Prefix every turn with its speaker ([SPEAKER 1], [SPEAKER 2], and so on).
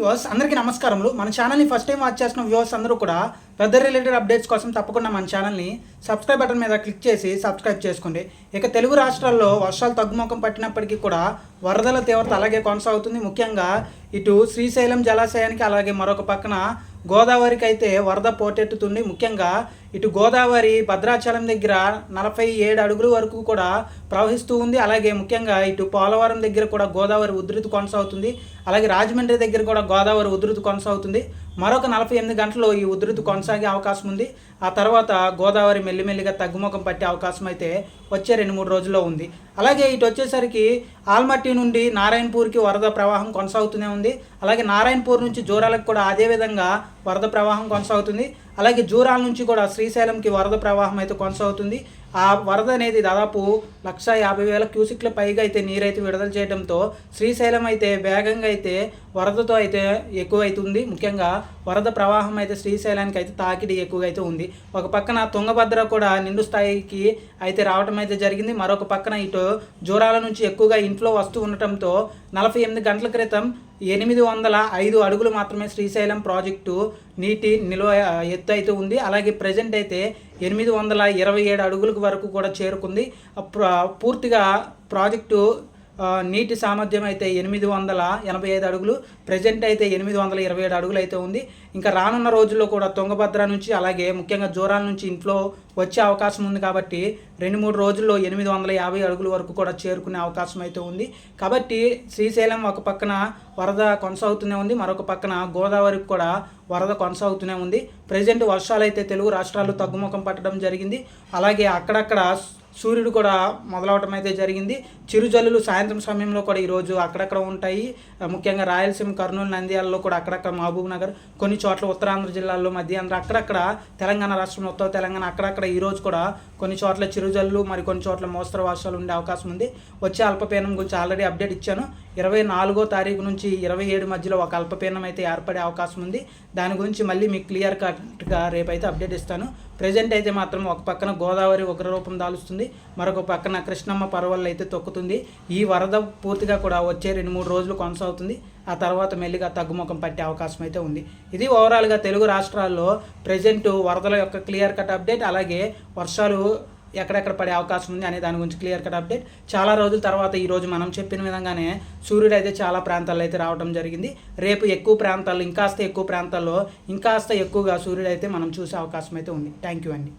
[SPEAKER 1] Viewers అందరికీ నమస్కారములు. మన ఛానల్ని ఫస్ట్ టైం వాచ్ చేసిన వ్యూవర్స్ అందరూ కూడా వెదర్ రిలేటెడ్ అప్డేట్స్ కోసం తప్పకుండా మన ఛానల్ని సబ్స్క్రైబ్ బటన్ మీద క్లిక్ చేసి సబ్స్క్రైబ్ చేసుకోండి. ఇక తెలుగు రాష్ట్రాల్లో వర్షాలు తగ్గుముఖం పట్టినప్పటికీ కూడా వరదల తీవ్రత అలాగే కొనసాగుతుంది. ముఖ్యంగా ఇటు శ్రీశైలం జలాశయానికి అలాగే మరొక పక్కన గోదావరికి అయితే వరద పోటెత్తుతుంది. ముఖ్యంగా ఇటు గోదావరి భద్రాచలం దగ్గర నలభై ఏడు అడుగుల వరకు కూడా ప్రవహిస్తూ ఉంది. అలాగే ముఖ్యంగా ఇటు పోలవరం దగ్గర కూడా గోదావరి ఉధృతి కొనసాగుతుంది. అలాగే రాజమండ్రి దగ్గర కూడా గోదావరి ఉధృతి కొనసాగుతుంది. మరొక నలభై ఎనిమిది గంటలు ఈ ఉధృతి కొనసాగే అవకాశం ఉంది. ఆ తర్వాత గోదావరి మెల్లిమెల్లిగా తగ్గుముఖం పట్టే అవకాశం అయితే వచ్చే రెండు మూడు రోజుల్లో ఉంది. అలాగే ఇటు వచ్చేసరికి ఆల్మట్టి నుండి నారాయణపూర్కి వరద ప్రవాహం కొనసాగుతూనే ఉంది. అలాగే నారాయణపూర్ నుంచి జోరాలకు కూడా అదే విధంగా వరద ప్రవాహం కొనసాగుతుంది. అలాగే జూరాల నుంచి కూడా శ్రీశైలంకి వరద ప్రవాహం అయితే కొనసాగుతుంది. ఆ వరద అనేది దాదాపు లక్ష యాభై వేల క్యూసిక్ల పైగా అయితే నీరైతే విడుదల చేయడంతో శ్రీశైలం అయితే వేగంగా అయితే వరదతో అయితే ఎక్కువైతుంది. ముఖ్యంగా వరద ప్రవాహం అయితే శ్రీశైలానికి అయితే తాకిడి ఎక్కువగా అయితే ఉంది. ఒక పక్కన తుంగభద్ర కూడా నిండు స్థాయికి అయితే రావడం అయితే జరిగింది. మరొక పక్కన ఇటు జూరాల నుంచి ఎక్కువగా ఇంట్లో వస్తూ ఉండటంతో నలభై ఎనిమిది గంటల క్రితం ఎనిమిది వందల ఐదు అడుగులు మాత్రమే శ్రీశైలం ప్రాజెక్టు నీటి నిల్వ ఎత్తు అయితే ఉంది. అలాగే ప్రజెంట్ అయితే ఎనిమిది వందల ఇరవై ఏడు అడుగులకు వరకు కూడా చేరుకుంది. పూర్తిగా ప్రాజెక్టు నీటి సామర్థ్యం అయితే ఎనిమిది వందల ఎనభై ఐదు అడుగులు ప్రజెంట్ అయితే ఎనిమిది వందల ఇరవై ఏడు అడుగులు అయితే ఉంది. ఇంకా రానున్న రోజుల్లో కూడా తుంగభద్ర నుంచి అలాగే ముఖ్యంగా జోరాల నుంచి ఇంట్లో వచ్చే అవకాశం ఉంది కాబట్టి రెండు మూడు రోజుల్లో ఎనిమిది వందల యాభై అడుగుల వరకు కూడా చేరుకునే అవకాశం అయితే ఉంది. కాబట్టి శ్రీశైలం ఒక పక్కన వరద కొనసాగుతూనే ఉంది మరొక పక్కన గోదావరికి కూడా వరద కొనసాగుతూనే ఉంది. ప్రజెంట్ వర్షాలు అయితే తెలుగు రాష్ట్రాల్లో తగ్గుముఖం పట్టడం జరిగింది. అలాగే అక్కడక్కడ సూర్యుడు కూడా మొదలవటం అయితే జరిగింది. చిరుజల్లులు సాయంత్రం సమయంలో కూడా ఈరోజు అక్కడక్కడ ఉంటాయి. ముఖ్యంగా రాయలసీమ కర్నూలు నంద్యాలలో కూడా అక్కడక్కడ మహబూబ్ నగర్ కొన్ని చోట్ల ఉత్తరాంధ్ర జిల్లాల్లో మధ్యాంధ్ర అక్కడక్కడ తెలంగాణ రాష్ట్రం ఉత్తర తెలంగాణ అక్కడక్కడ ఈరోజు కూడా కొన్ని చోట్ల చిరుజల్లు మరి కొన్ని చోట్ల మోస్తరు వర్షాలు ఉండే అవకాశం ఉంది. వచ్చే అల్పపీడనం గురించి ఆల్రెడీ అప్డేట్ ఇచ్చాను. ఇరవై నాలుగో తారీఖు నుంచి ఇరవై ఏడు మధ్యలో ఒక అల్పపీడనం అయితే ఏర్పడే అవకాశం ఉంది. దాని గురించి మళ్ళీ మీకు క్లియర్ కట్గా రేపైతే అప్డేట్ ఇస్తాను. ప్రజెంట్ అయితే మాత్రం ఒక పక్కన గోదావరి ఉగ్ర రూపం దాలుస్తుంది. మరొక పక్కన కృష్ణమ్మ పర్వాలు అయితే తొక్కుతుంది. ఈ వరద పూర్తిగా కూడా వచ్చే రెండు మూడు రోజులు కొనసాగుతుంది. ఆ తర్వాత మెల్లిగా తగ్గుముఖం పట్టే అవకాశం అయితే ఉంది. ఇది ఓవరాల్గా తెలుగు రాష్ట్రాల్లో ప్రజెంట్ వరదల యొక్క క్లియర్ కట్ అప్డేట్ అలాగే వర్షాలు ఎక్కడెక్కడ పడే అవకాశం ఉంది అనే దాని గురించి క్లియర్ కట్ అప్డేట్ చాలా రోజుల తర్వాత ఈ రోజు మనం చెప్పిన విధంగానే సూర్యుడు అయితే చాలా ప్రాంతాల్లో అయితే రావడం జరిగింది. రేపు ఎక్కువ ప్రాంతాల్లో ఇంకాస్త ఎక్కువ ప్రాంతాల్లో ఇంకాస్త ఎక్కువగా సూర్యుడు అయితే మనం చూసే అవకాశం అయితే ఉంది. థ్యాంక్ యూ అండి.